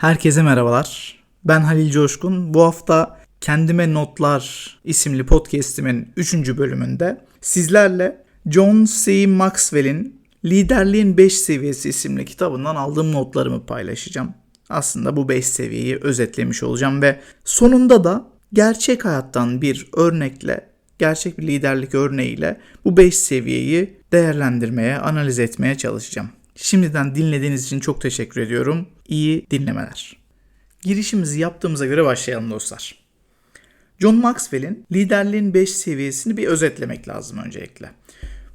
Herkese merhabalar. Ben Halil Coşkun. Bu hafta Kendime Notlar isimli podcast'imin 3. bölümünde sizlerle John C. Maxwell'in Liderliğin 5 Seviyesi isimli kitabından aldığım notlarımı paylaşacağım. Aslında bu 5 seviyeyi özetlemiş olacağım ve sonunda da gerçek hayattan bir örnekle, gerçek bir liderlik örneğiyle bu 5 seviyeyi değerlendirmeye, analiz etmeye çalışacağım. Şimdiden dinlediğiniz için çok teşekkür ediyorum. İyi dinlemeler. Girişimizi yaptığımıza göre başlayalım dostlar. John Maxwell'in liderliğin 5 seviyesini bir özetlemek lazım öncelikle.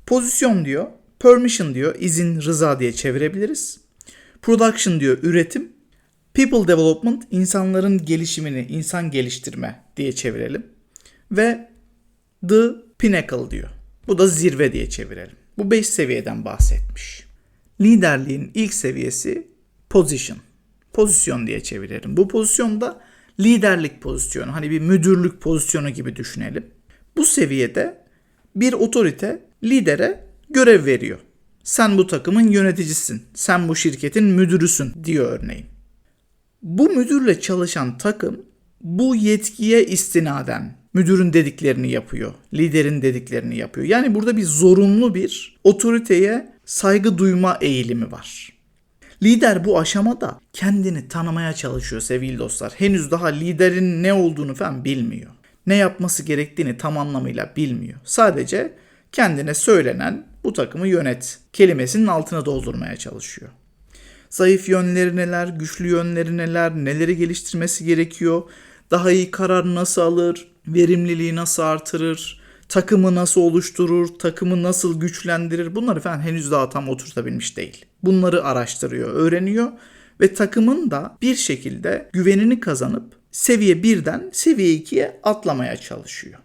Pozisyon diyor, permission diyor, izin, rıza diye çevirebiliriz. Production diyor, üretim. People development, insanların gelişimini, insan geliştirme diye çevirelim. Ve the pinnacle diyor. Bu da zirve diye çevirelim. Bu 5 seviyeden bahsetmiş. Liderliğin ilk seviyesi position. Pozisyon diye çevirelim. Bu pozisyonda liderlik pozisyonu, hani bir müdürlük pozisyonu gibi düşünelim. Bu seviyede bir otorite lidere görev veriyor. Sen bu takımın yöneticisin, sen bu şirketin müdürüsün diyor örneğin. Bu müdürle çalışan takım bu yetkiye istinaden müdürün dediklerini yapıyor, liderin dediklerini yapıyor. Yani burada bir zorunlu bir otoriteye saygı duyma eğilimi var. Lider bu aşamada kendini tanımaya çalışıyor sevgili dostlar. Henüz daha liderin ne olduğunu falan bilmiyor. Ne yapması gerektiğini tam anlamıyla bilmiyor. Sadece kendine söylenen bu takımı yönet kelimesinin altına doldurmaya çalışıyor. Zayıf yönleri neler, güçlü yönleri neler, neleri geliştirmesi gerekiyor, daha iyi karar nasıl alır, verimliliği nasıl artırır, takımı nasıl oluşturur, takımı nasıl güçlendirir bunları falan henüz daha tam oturtabilmiş değil. Bunları araştırıyor, öğreniyor ve takımın da bir şekilde güvenini kazanıp seviye 1'den seviye 2'ye atlamaya çalışıyor.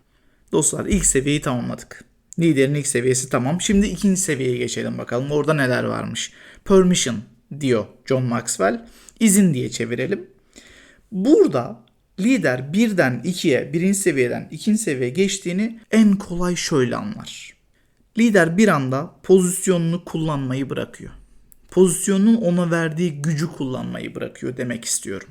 Dostlar ilk seviyeyi tamamladık. Liderin ilk seviyesi tamam. Şimdi ikinci seviyeye geçelim bakalım. Orada neler varmış. Permission diyor John Maxwell. İzin diye çevirelim. Burada lider birden ikiye, birinci seviyeden ikinci seviyeye geçtiğini en kolay şöyle anlar. Lider bir anda pozisyonunu kullanmayı bırakıyor. Pozisyonun ona verdiği gücü kullanmayı bırakıyor demek istiyorum.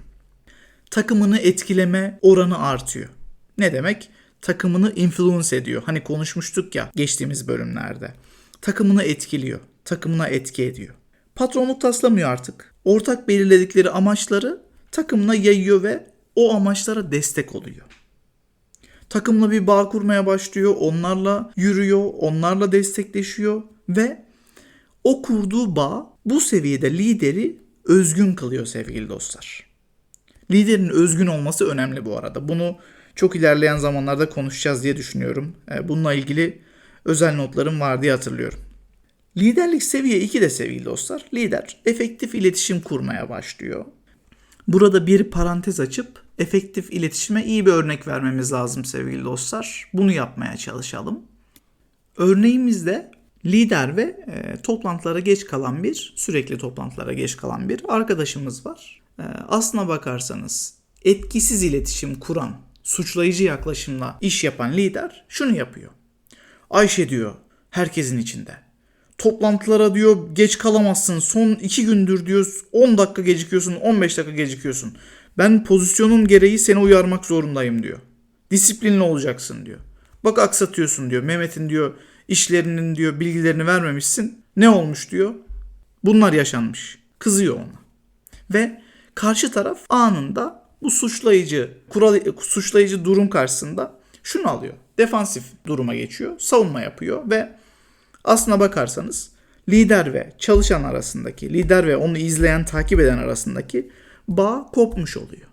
Takımını etkileme oranı artıyor. Ne demek? Takımını influence ediyor. Hani konuşmuştuk ya geçtiğimiz bölümlerde. Takımını etkiliyor. Takımına etki ediyor. Patronluk taslamıyor artık. Ortak belirledikleri amaçları takımına yayıyor ve o amaçlara destek oluyor. Takımla bir bağ kurmaya başlıyor, onlarla yürüyor, onlarla destekleşiyor ve o kurduğu bağ bu seviyede lideri özgün kılıyor sevgili dostlar. Liderin özgün olması önemli bu arada. Bunu çok ilerleyen zamanlarda konuşacağız diye düşünüyorum. E, bununla ilgili özel notlarım var diye hatırlıyorum. Liderlik seviye 2 de sevgili dostlar. Lider efektif iletişim kurmaya başlıyor. Burada bir parantez açıp efektif iletişime iyi bir örnek vermemiz lazım sevgili dostlar. Bunu yapmaya çalışalım. Örneğimizde lider ve e, toplantılara geç kalan bir, sürekli toplantılara geç kalan bir arkadaşımız var. E, aslına bakarsanız etkisiz iletişim kuran, suçlayıcı yaklaşımla iş yapan lider şunu yapıyor. Ayşe diyor herkesin içinde. Toplantılara diyor geç kalamazsın. Son iki gündür diyor 10 dakika gecikiyorsun, 15 dakika gecikiyorsun. Ben pozisyonum gereği seni uyarmak zorundayım diyor. Disiplinli olacaksın diyor. Bak aksatıyorsun diyor. Mehmet'in diyor işlerinin diyor bilgilerini vermemişsin. Ne olmuş diyor. Bunlar yaşanmış. Kızıyor ona. Ve karşı taraf anında bu suçlayıcı kural suçlayıcı durum karşısında şunu alıyor. Defansif duruma geçiyor. Savunma yapıyor ve aslına bakarsanız lider ve çalışan arasındaki, lider ve onu izleyen, takip eden arasındaki bağ kopmuş oluyor.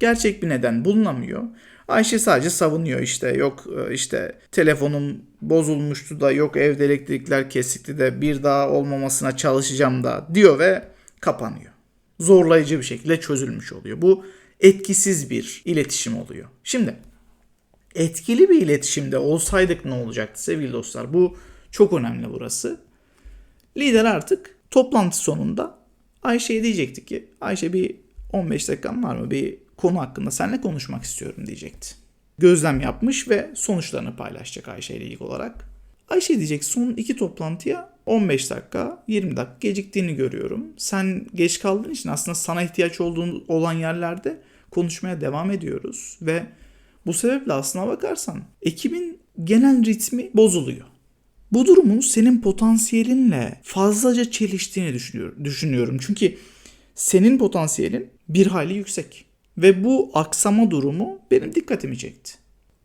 Gerçek bir neden bulunamıyor. Ayşe sadece savunuyor işte yok e, işte telefonum bozulmuştu da yok evde elektrikler kesikti de bir daha olmamasına çalışacağım da diyor ve kapanıyor. Zorlayıcı bir şekilde çözülmüş oluyor. Bu etkisiz bir iletişim oluyor. Şimdi etkili bir iletişimde olsaydık ne olacaktı sevgili dostlar? Bu çok önemli burası. Lider artık toplantı sonunda Ayşe'ye diyecekti ki Ayşe bir 15 dakikan var mı? Bir konu hakkında seninle konuşmak istiyorum diyecekti. Gözlem yapmış ve sonuçlarını paylaşacak Ayşe ile ilgili olarak. Ayşe diyecek son iki toplantıya 15 dakika, 20 dakika geciktiğini görüyorum. Sen geç kaldığın için aslında sana ihtiyaç olduğu olan yerlerde konuşmaya devam ediyoruz ve bu sebeple aslına bakarsan ekibin genel ritmi bozuluyor. Bu durumun senin potansiyelinle fazlaca çeliştiğini düşünüyorum. Çünkü senin potansiyelin bir hayli yüksek. Ve bu aksama durumu benim dikkatimi çekti.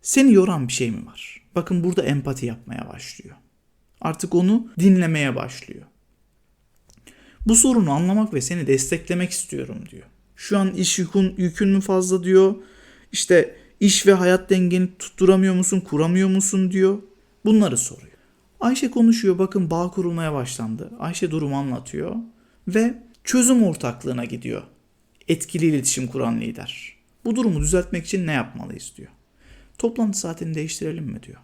Seni yoran bir şey mi var? Bakın burada empati yapmaya başlıyor. Artık onu dinlemeye başlıyor. Bu sorunu anlamak ve seni desteklemek istiyorum diyor. Şu an iş yükün, yükün mü fazla diyor. İşte iş ve hayat dengeni tutturamıyor musun, kuramıyor musun diyor. Bunları soruyor. Ayşe konuşuyor bakın bağ kurulmaya başlandı. Ayşe durumu anlatıyor ve çözüm ortaklığına gidiyor. Etkili iletişim kuran lider. Bu durumu düzeltmek için ne yapmalıyız diyor. Toplantı saatini değiştirelim mi diyor.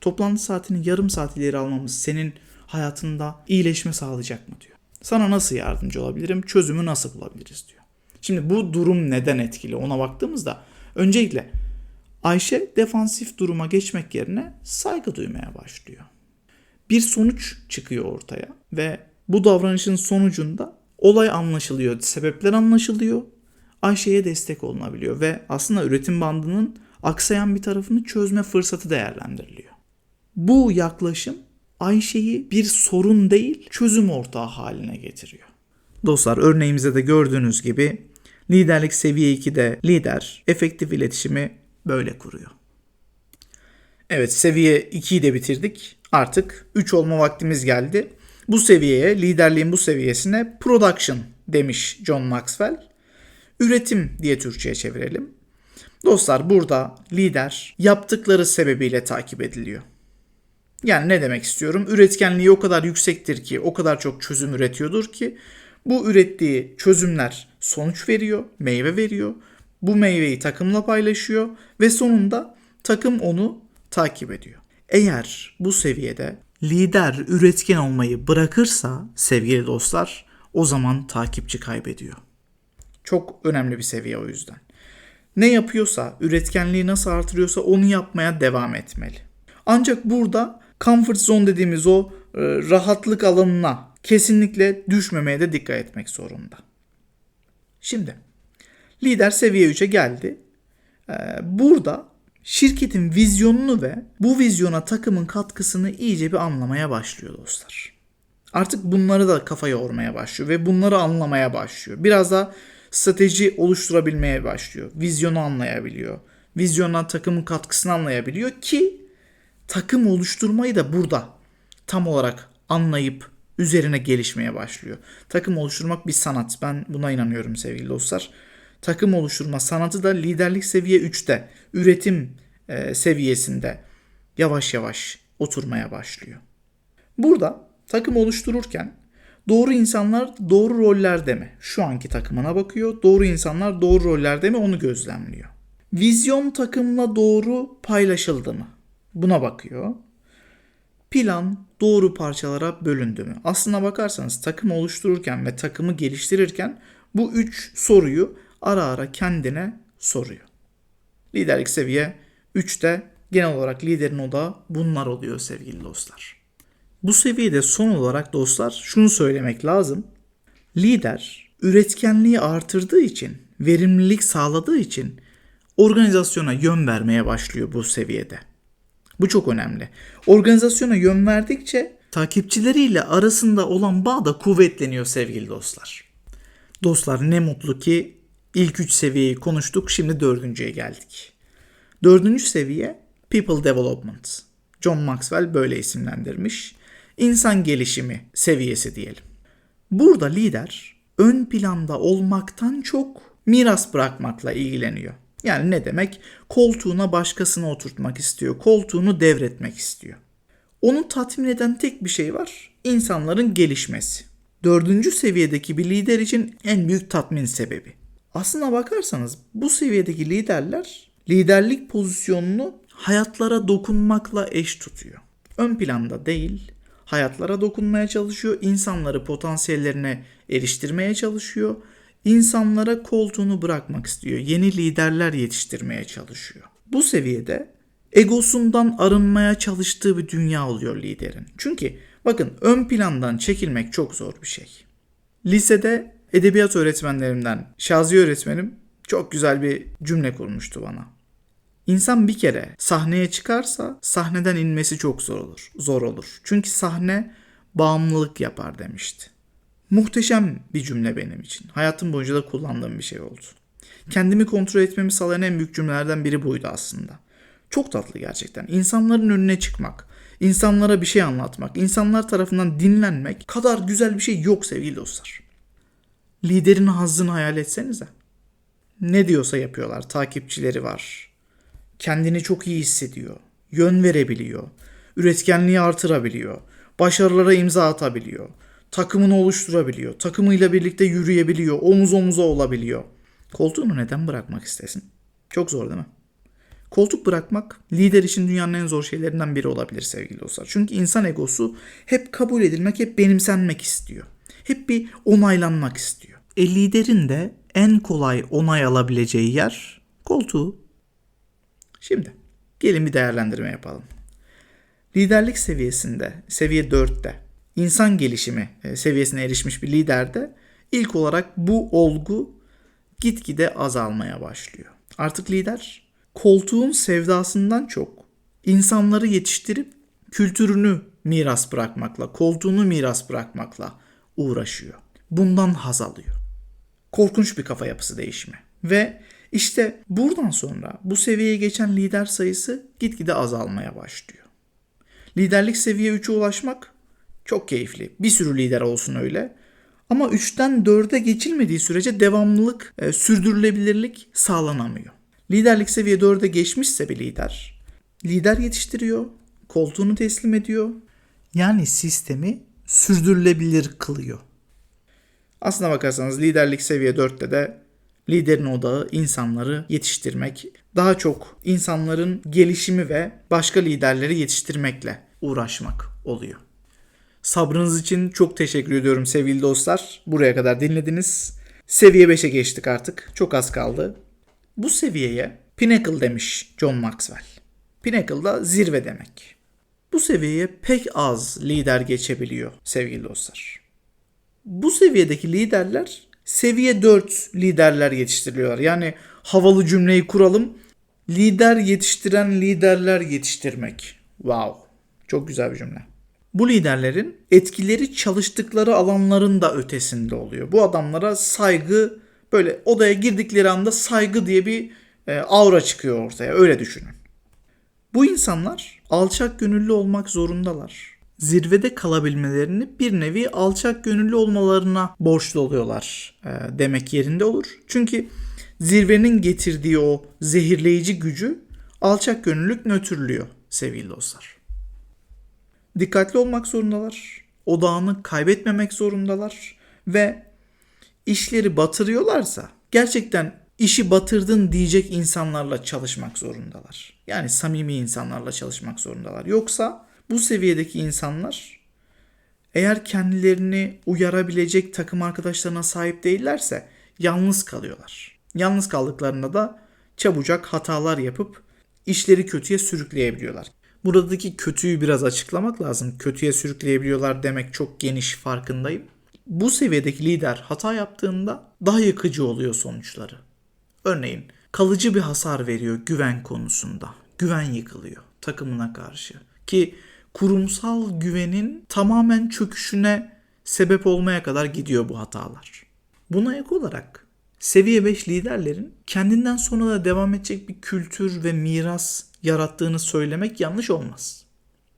Toplantı saatini yarım saat ileri almamız senin hayatında iyileşme sağlayacak mı diyor. Sana nasıl yardımcı olabilirim? Çözümü nasıl bulabiliriz diyor. Şimdi bu durum neden etkili ona baktığımızda öncelikle Ayşe defansif duruma geçmek yerine saygı duymaya başlıyor. Bir sonuç çıkıyor ortaya ve bu davranışın sonucunda olay anlaşılıyor, sebepler anlaşılıyor. Ayşe'ye destek olunabiliyor ve aslında üretim bandının aksayan bir tarafını çözme fırsatı değerlendiriliyor. Bu yaklaşım Ayşe'yi bir sorun değil çözüm ortağı haline getiriyor. Dostlar örneğimizde de gördüğünüz gibi liderlik seviye 2'de lider efektif iletişimi böyle kuruyor. Evet seviye 2'yi de bitirdik. Artık 3 olma vaktimiz geldi. Bu seviyeye, liderliğin bu seviyesine production demiş John Maxwell. Üretim diye Türkçe'ye çevirelim. Dostlar burada lider yaptıkları sebebiyle takip ediliyor. Yani ne demek istiyorum? Üretkenliği o kadar yüksektir ki, o kadar çok çözüm üretiyordur ki bu ürettiği çözümler sonuç veriyor, meyve veriyor. Bu meyveyi takımla paylaşıyor ve sonunda takım onu takip ediyor. Eğer bu seviyede lider üretken olmayı bırakırsa sevgili dostlar o zaman takipçi kaybediyor. Çok önemli bir seviye o yüzden. Ne yapıyorsa, üretkenliği nasıl artırıyorsa onu yapmaya devam etmeli. Ancak burada comfort zone dediğimiz o e, rahatlık alanına kesinlikle düşmemeye de dikkat etmek zorunda. Şimdi lider seviye 3'e geldi. Ee, burada şirketin vizyonunu ve bu vizyona takımın katkısını iyice bir anlamaya başlıyor dostlar. Artık bunları da kafaya yormaya başlıyor ve bunları anlamaya başlıyor. Biraz da strateji oluşturabilmeye başlıyor. Vizyonu anlayabiliyor. Vizyona takımın katkısını anlayabiliyor ki takım oluşturmayı da burada tam olarak anlayıp üzerine gelişmeye başlıyor. Takım oluşturmak bir sanat. Ben buna inanıyorum sevgili dostlar. Takım oluşturma sanatı da liderlik seviye 3'te, üretim e, seviyesinde yavaş yavaş oturmaya başlıyor. Burada takım oluştururken doğru insanlar doğru rollerde mi? Şu anki takımına bakıyor. Doğru insanlar doğru rollerde mi? Onu gözlemliyor. Vizyon takımla doğru paylaşıldı mı? Buna bakıyor. Plan doğru parçalara bölündü mü? Aslına bakarsanız takım oluştururken ve takımı geliştirirken bu üç soruyu ara ara kendine soruyor. Liderlik seviye 3'te genel olarak liderin odağı bunlar oluyor sevgili dostlar. Bu seviyede son olarak dostlar şunu söylemek lazım. Lider üretkenliği artırdığı için, verimlilik sağladığı için organizasyona yön vermeye başlıyor bu seviyede. Bu çok önemli. Organizasyona yön verdikçe takipçileriyle arasında olan bağ da kuvvetleniyor sevgili dostlar. Dostlar ne mutlu ki ilk üç seviyeyi konuştuk şimdi dördüncüye geldik. Dördüncü seviye People Development. John Maxwell böyle isimlendirmiş. İnsan gelişimi seviyesi diyelim. Burada lider ön planda olmaktan çok miras bırakmakla ilgileniyor. Yani ne demek? Koltuğuna başkasını oturtmak istiyor. Koltuğunu devretmek istiyor. Onu tatmin eden tek bir şey var. İnsanların gelişmesi. Dördüncü seviyedeki bir lider için en büyük tatmin sebebi. Aslına bakarsanız bu seviyedeki liderler liderlik pozisyonunu hayatlara dokunmakla eş tutuyor. Ön planda değil, hayatlara dokunmaya çalışıyor, insanları potansiyellerine eriştirmeye çalışıyor insanlara koltuğunu bırakmak istiyor. Yeni liderler yetiştirmeye çalışıyor. Bu seviyede egosundan arınmaya çalıştığı bir dünya oluyor liderin. Çünkü Bakın ön plandan çekilmek çok zor bir şey. Lisede edebiyat öğretmenlerimden Şazi öğretmenim çok güzel bir cümle kurmuştu bana. İnsan bir kere sahneye çıkarsa sahneden inmesi çok zor olur. Zor olur. Çünkü sahne bağımlılık yapar demişti. Muhteşem bir cümle benim için. Hayatım boyunca da kullandığım bir şey oldu. Kendimi kontrol etmemi sağlayan en büyük cümlelerden biri buydu aslında. Çok tatlı gerçekten. İnsanların önüne çıkmak, insanlara bir şey anlatmak, insanlar tarafından dinlenmek kadar güzel bir şey yok sevgili dostlar. Liderin hazzını hayal etsenize. Ne diyorsa yapıyorlar. Takipçileri var. Kendini çok iyi hissediyor. Yön verebiliyor. Üretkenliği artırabiliyor. Başarılara imza atabiliyor. Takımını oluşturabiliyor. Takımıyla birlikte yürüyebiliyor. Omuz omuza olabiliyor. Koltuğunu neden bırakmak istesin? Çok zor değil mi? Koltuk bırakmak lider için dünyanın en zor şeylerinden biri olabilir sevgili dostlar. Çünkü insan egosu hep kabul edilmek, hep benimsenmek istiyor. Hep bir onaylanmak istiyor. E liderin de en kolay onay alabileceği yer koltuğu. Şimdi gelin bir değerlendirme yapalım. Liderlik seviyesinde, seviye 4'te insan gelişimi e, seviyesine erişmiş bir liderde ilk olarak bu olgu gitgide azalmaya başlıyor. Artık lider koltuğun sevdasından çok insanları yetiştirip kültürünü miras bırakmakla, koltuğunu miras bırakmakla uğraşıyor. Bundan haz alıyor. Korkunç bir kafa yapısı değişimi. Ve işte buradan sonra bu seviyeye geçen lider sayısı gitgide azalmaya başlıyor. Liderlik seviye 3'e ulaşmak çok keyifli. Bir sürü lider olsun öyle. Ama 3'ten 4'e geçilmediği sürece devamlılık, e, sürdürülebilirlik sağlanamıyor. Liderlik seviye 4'e geçmişse bir lider, lider yetiştiriyor, koltuğunu teslim ediyor. Yani sistemi sürdürülebilir kılıyor. Aslına bakarsanız liderlik seviye 4'te de liderin odağı insanları yetiştirmek, daha çok insanların gelişimi ve başka liderleri yetiştirmekle uğraşmak oluyor. Sabrınız için çok teşekkür ediyorum sevgili dostlar. Buraya kadar dinlediniz. Seviye 5'e geçtik artık. Çok az kaldı. Bu seviyeye Pinnacle demiş John Maxwell. Pinnacle da zirve demek. Bu seviyeye pek az lider geçebiliyor sevgili dostlar. Bu seviyedeki liderler seviye 4 liderler yetiştiriliyorlar. Yani havalı cümleyi kuralım. Lider yetiştiren liderler yetiştirmek. Wow. Çok güzel bir cümle. Bu liderlerin etkileri çalıştıkları alanların da ötesinde oluyor. Bu adamlara saygı böyle odaya girdikleri anda saygı diye bir e, aura çıkıyor ortaya. Öyle düşünün. Bu insanlar alçak gönüllü olmak zorundalar. Zirvede kalabilmelerini bir nevi alçak gönüllü olmalarına borçlu oluyorlar e, demek yerinde olur. Çünkü zirvenin getirdiği o zehirleyici gücü alçak gönüllülük nötrlüyor sevgili dostlar. Dikkatli olmak zorundalar. Odağını kaybetmemek zorundalar ve işleri batırıyorlarsa gerçekten işi batırdın diyecek insanlarla çalışmak zorundalar. Yani samimi insanlarla çalışmak zorundalar. Yoksa bu seviyedeki insanlar eğer kendilerini uyarabilecek takım arkadaşlarına sahip değillerse yalnız kalıyorlar. Yalnız kaldıklarında da çabucak hatalar yapıp işleri kötüye sürükleyebiliyorlar. Buradaki kötüyü biraz açıklamak lazım. Kötüye sürükleyebiliyorlar demek çok geniş farkındayım. Bu seviyedeki lider hata yaptığında daha yıkıcı oluyor sonuçları. Örneğin kalıcı bir hasar veriyor güven konusunda. Güven yıkılıyor takımına karşı. Ki kurumsal güvenin tamamen çöküşüne sebep olmaya kadar gidiyor bu hatalar. Buna ek olarak seviye 5 liderlerin kendinden sonra da devam edecek bir kültür ve miras yarattığını söylemek yanlış olmaz.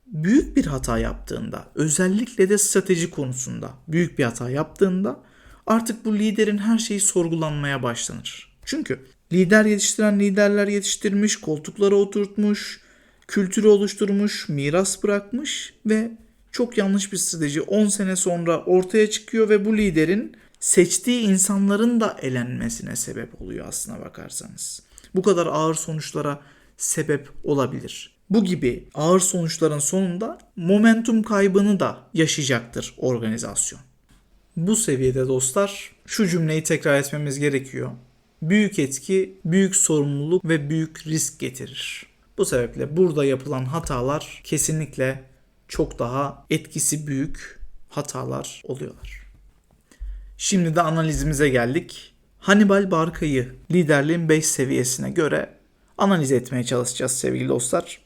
Büyük bir hata yaptığında, özellikle de strateji konusunda büyük bir hata yaptığında artık bu liderin her şeyi sorgulanmaya başlanır. Çünkü lider yetiştiren liderler yetiştirmiş, koltuklara oturtmuş, kültürü oluşturmuş, miras bırakmış ve çok yanlış bir strateji 10 sene sonra ortaya çıkıyor ve bu liderin seçtiği insanların da elenmesine sebep oluyor aslına bakarsanız. Bu kadar ağır sonuçlara sebep olabilir. Bu gibi ağır sonuçların sonunda momentum kaybını da yaşayacaktır organizasyon. Bu seviyede dostlar şu cümleyi tekrar etmemiz gerekiyor. Büyük etki, büyük sorumluluk ve büyük risk getirir. Bu sebeple burada yapılan hatalar kesinlikle çok daha etkisi büyük hatalar oluyorlar. Şimdi de analizimize geldik. Hannibal Barka'yı liderliğin 5 seviyesine göre analiz etmeye çalışacağız sevgili dostlar.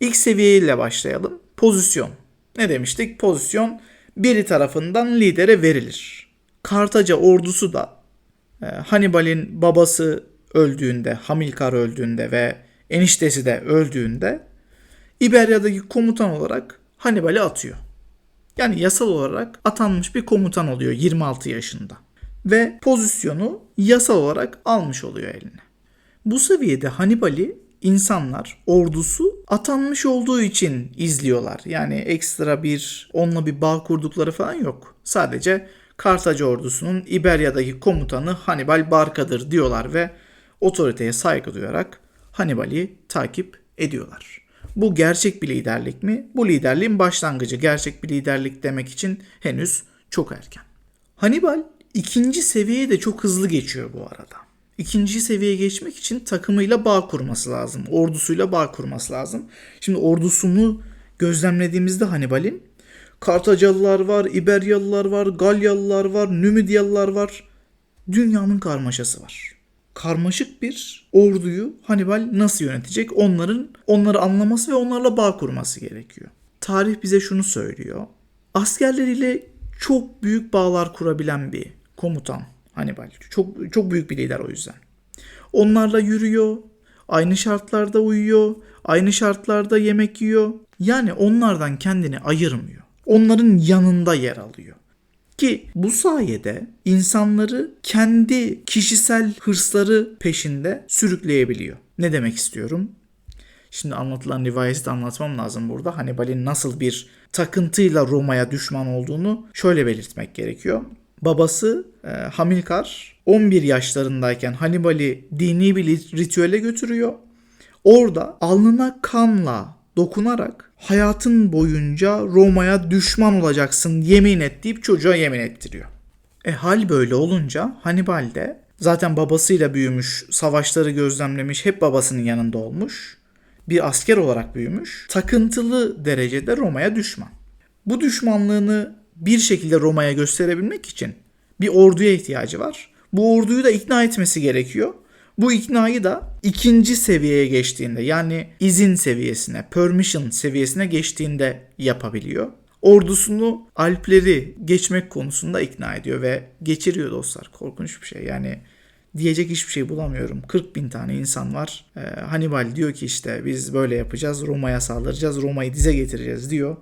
İlk seviyeyle başlayalım. Pozisyon. Ne demiştik? Pozisyon biri tarafından lidere verilir. Kartaca ordusu da e, Hannibal'in babası öldüğünde, Hamilkar öldüğünde ve eniştesi de öldüğünde İberya'daki komutan olarak Hannibal'i atıyor. Yani yasal olarak atanmış bir komutan oluyor 26 yaşında. Ve pozisyonu yasal olarak almış oluyor eline. Bu seviyede Hannibal'i insanlar, ordusu atanmış olduğu için izliyorlar. Yani ekstra bir onunla bir bağ kurdukları falan yok. Sadece Kartaca ordusunun İberya'daki komutanı Hannibal Barka'dır diyorlar ve otoriteye saygı duyarak Hannibal'i takip ediyorlar. Bu gerçek bir liderlik mi? Bu liderliğin başlangıcı. Gerçek bir liderlik demek için henüz çok erken. Hannibal ikinci seviyeye de çok hızlı geçiyor bu arada. İkinci seviyeye geçmek için takımıyla bağ kurması lazım. Ordusuyla bağ kurması lazım. Şimdi ordusunu gözlemlediğimizde Hannibal'in Kartacalılar var, İberyalılar var, Galyalılar var, Nümidyalılar var. Dünyanın karmaşası var. Karmaşık bir orduyu Hannibal nasıl yönetecek? Onların onları anlaması ve onlarla bağ kurması gerekiyor. Tarih bize şunu söylüyor. Askerleriyle çok büyük bağlar kurabilen bir komutan Hannibal. Çok çok büyük bir lider o yüzden. Onlarla yürüyor, aynı şartlarda uyuyor, aynı şartlarda yemek yiyor. Yani onlardan kendini ayırmıyor. Onların yanında yer alıyor. Ki bu sayede insanları kendi kişisel hırsları peşinde sürükleyebiliyor. Ne demek istiyorum? Şimdi anlatılan rivayeti de anlatmam lazım burada. Hannibal'in nasıl bir takıntıyla Roma'ya düşman olduğunu şöyle belirtmek gerekiyor. Babası e, Hamilkar 11 yaşlarındayken Hannibal'i dini bir ritüele götürüyor. Orada alnına kanla dokunarak hayatın boyunca Roma'ya düşman olacaksın yemin et deyip çocuğa yemin ettiriyor. E hal böyle olunca Hannibal de zaten babasıyla büyümüş, savaşları gözlemlemiş, hep babasının yanında olmuş. Bir asker olarak büyümüş. Takıntılı derecede Roma'ya düşman. Bu düşmanlığını bir şekilde Roma'ya gösterebilmek için bir orduya ihtiyacı var. Bu orduyu da ikna etmesi gerekiyor. Bu iknayı da ikinci seviyeye geçtiğinde yani izin seviyesine, permission seviyesine geçtiğinde yapabiliyor. Ordusunu Alpleri geçmek konusunda ikna ediyor ve geçiriyor dostlar. Korkunç bir şey yani diyecek hiçbir şey bulamıyorum. 40 bin tane insan var. Ee, Hannibal diyor ki işte biz böyle yapacağız. Roma'ya saldıracağız. Roma'yı dize getireceğiz diyor.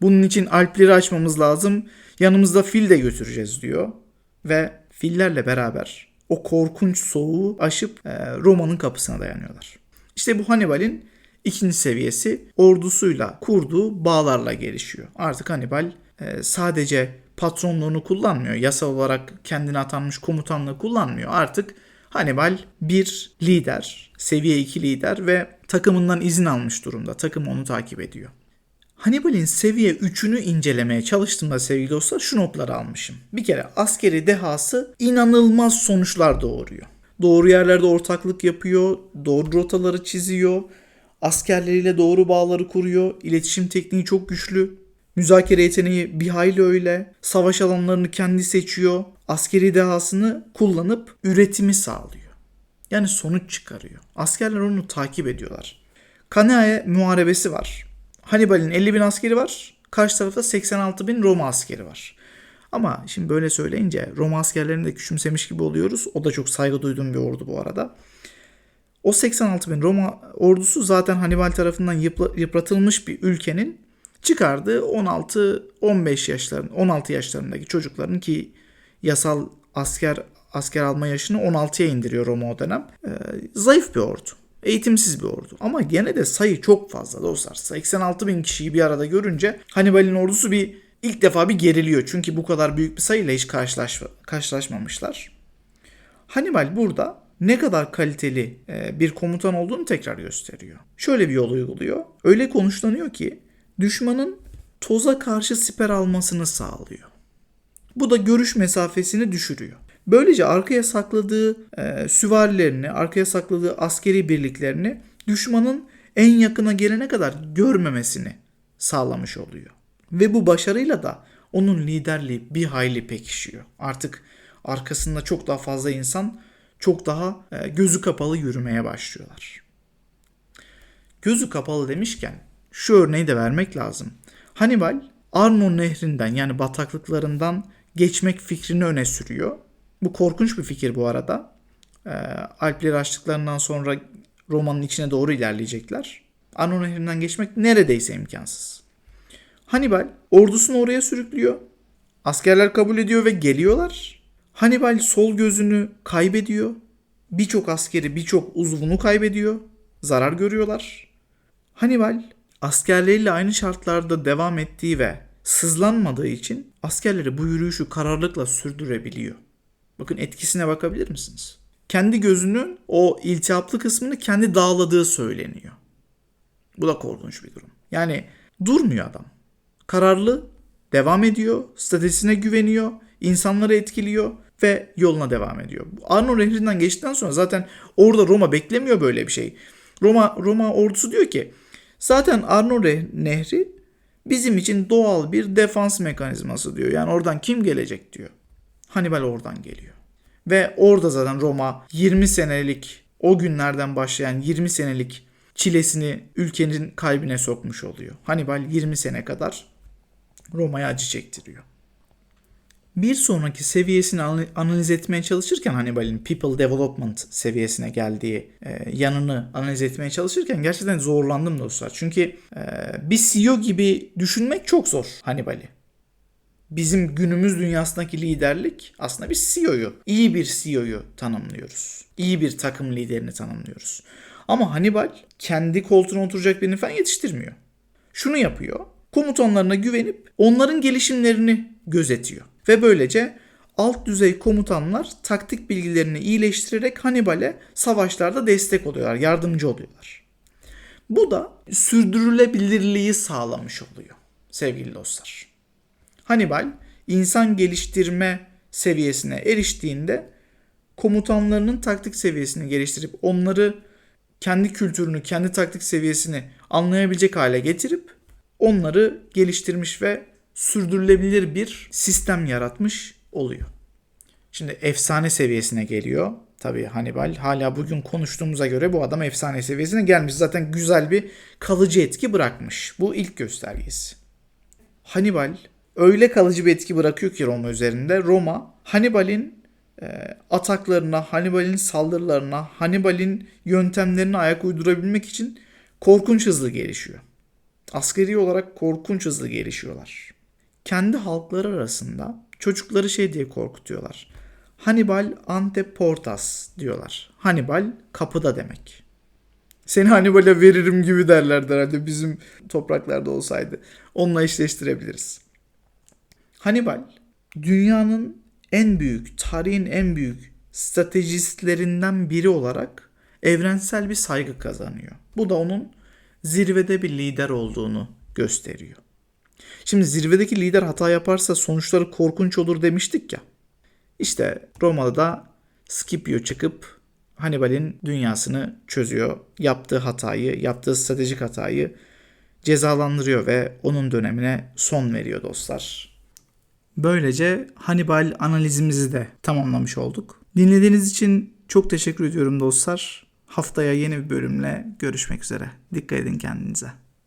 Bunun için Alpleri açmamız lazım. Yanımızda fil de götüreceğiz diyor. Ve fillerle beraber o korkunç soğuğu aşıp e, Roma'nın kapısına dayanıyorlar. İşte bu Hannibal'in ikinci seviyesi ordusuyla kurduğu bağlarla gelişiyor. Artık Hannibal e, sadece patronluğunu kullanmıyor. Yasal olarak kendine atanmış komutanlığı kullanmıyor. Artık Hannibal bir lider, seviye 2 lider ve takımından izin almış durumda. Takım onu takip ediyor. Hannibal'in seviye 3'ünü incelemeye çalıştığımda sevgili dostlar şu notları almışım. Bir kere askeri dehası inanılmaz sonuçlar doğuruyor. Doğru yerlerde ortaklık yapıyor, doğru rotaları çiziyor, askerleriyle doğru bağları kuruyor, iletişim tekniği çok güçlü, müzakere yeteneği bir hayli öyle, savaş alanlarını kendi seçiyor, askeri dehasını kullanıp üretimi sağlıyor. Yani sonuç çıkarıyor. Askerler onu takip ediyorlar. Kanae muharebesi var. Hannibal'in 50 bin askeri var. Karşı tarafta 86 bin Roma askeri var. Ama şimdi böyle söyleyince Roma askerlerini de küçümsemiş gibi oluyoruz. O da çok saygı duyduğum bir ordu bu arada. O 86 bin Roma ordusu zaten Hannibal tarafından yıpratılmış bir ülkenin çıkardığı 16-15 yaşların 16 yaşlarındaki çocukların ki yasal asker asker alma yaşını 16'ya indiriyor Roma o dönem. Ee, zayıf bir ordu. Eğitimsiz bir ordu. Ama gene de sayı çok fazla dostlar. 86 bin kişiyi bir arada görünce Hannibal'in ordusu bir ilk defa bir geriliyor. Çünkü bu kadar büyük bir sayıyla hiç karşılaş, karşılaşmamışlar. Hannibal burada ne kadar kaliteli e, bir komutan olduğunu tekrar gösteriyor. Şöyle bir yol uyguluyor. Öyle konuşlanıyor ki düşmanın toza karşı siper almasını sağlıyor. Bu da görüş mesafesini düşürüyor. Böylece arkaya sakladığı e, süvarilerini, arkaya sakladığı askeri birliklerini düşmanın en yakına gelene kadar görmemesini sağlamış oluyor. Ve bu başarıyla da onun liderliği bir hayli pekişiyor. Artık arkasında çok daha fazla insan çok daha e, gözü kapalı yürümeye başlıyorlar. Gözü kapalı demişken şu örneği de vermek lazım. Hannibal Arno nehrinden yani bataklıklarından geçmek fikrini öne sürüyor. Bu korkunç bir fikir bu arada. E, Alpleri açtıklarından sonra Roma'nın içine doğru ilerleyecekler. Arno nehrinden geçmek neredeyse imkansız. Hannibal ordusunu oraya sürüklüyor. Askerler kabul ediyor ve geliyorlar. Hannibal sol gözünü kaybediyor. Birçok askeri, birçok uzvunu kaybediyor. Zarar görüyorlar. Hannibal askerleriyle aynı şartlarda devam ettiği ve sızlanmadığı için askerleri bu yürüyüşü kararlılıkla sürdürebiliyor. Bakın etkisine bakabilir misiniz? Kendi gözünün o iltihaplı kısmını kendi dağladığı söyleniyor. Bu da korkunç bir durum. Yani durmuyor adam. Kararlı, devam ediyor, stratejisine güveniyor, insanları etkiliyor ve yoluna devam ediyor. Arno Nehri'nden geçtikten sonra zaten orada Roma beklemiyor böyle bir şey. Roma Roma ordusu diyor ki zaten Arno Nehri bizim için doğal bir defans mekanizması diyor. Yani oradan kim gelecek diyor. Hannibal oradan geliyor. Ve orada zaten Roma 20 senelik o günlerden başlayan 20 senelik çilesini ülkenin kalbine sokmuş oluyor. Hannibal 20 sene kadar Roma'ya acı çektiriyor. Bir sonraki seviyesini analiz etmeye çalışırken Hannibal'in people development seviyesine geldiği e, yanını analiz etmeye çalışırken gerçekten zorlandım dostlar. Çünkü e, bir CEO gibi düşünmek çok zor Hannibal'i. Bizim günümüz dünyasındaki liderlik aslında bir CEO'yu, iyi bir CEO'yu tanımlıyoruz. İyi bir takım liderini tanımlıyoruz. Ama Hannibal kendi koltuğuna oturacak birini falan yetiştirmiyor. Şunu yapıyor. Komutanlarına güvenip onların gelişimlerini gözetiyor. Ve böylece alt düzey komutanlar taktik bilgilerini iyileştirerek Hannibal'e savaşlarda destek oluyorlar, yardımcı oluyorlar. Bu da sürdürülebilirliği sağlamış oluyor sevgili dostlar. Hannibal insan geliştirme seviyesine eriştiğinde komutanlarının taktik seviyesini geliştirip onları kendi kültürünü, kendi taktik seviyesini anlayabilecek hale getirip onları geliştirmiş ve sürdürülebilir bir sistem yaratmış oluyor. Şimdi efsane seviyesine geliyor. Tabii Hannibal hala bugün konuştuğumuza göre bu adam efsane seviyesine gelmiş. Zaten güzel bir kalıcı etki bırakmış. Bu ilk göstergesi. Hannibal öyle kalıcı bir etki bırakıyor ki Roma üzerinde. Roma Hannibal'in e, ataklarına, Hannibal'in saldırılarına, Hannibal'in yöntemlerine ayak uydurabilmek için korkunç hızlı gelişiyor. Askeri olarak korkunç hızlı gelişiyorlar. Kendi halkları arasında çocukları şey diye korkutuyorlar. Hannibal ante portas diyorlar. Hannibal kapıda demek. Seni Hannibal'e veririm gibi derlerdi herhalde bizim topraklarda olsaydı. Onunla eşleştirebiliriz. Hannibal dünyanın en büyük, tarihin en büyük stratejistlerinden biri olarak evrensel bir saygı kazanıyor. Bu da onun zirvede bir lider olduğunu gösteriyor. Şimdi zirvedeki lider hata yaparsa sonuçları korkunç olur demiştik ya. İşte Roma'da da Scipio çıkıp Hannibal'in dünyasını çözüyor. Yaptığı hatayı, yaptığı stratejik hatayı cezalandırıyor ve onun dönemine son veriyor dostlar. Böylece Hannibal analizimizi de tamamlamış olduk. Dinlediğiniz için çok teşekkür ediyorum dostlar. Haftaya yeni bir bölümle görüşmek üzere. Dikkat edin kendinize.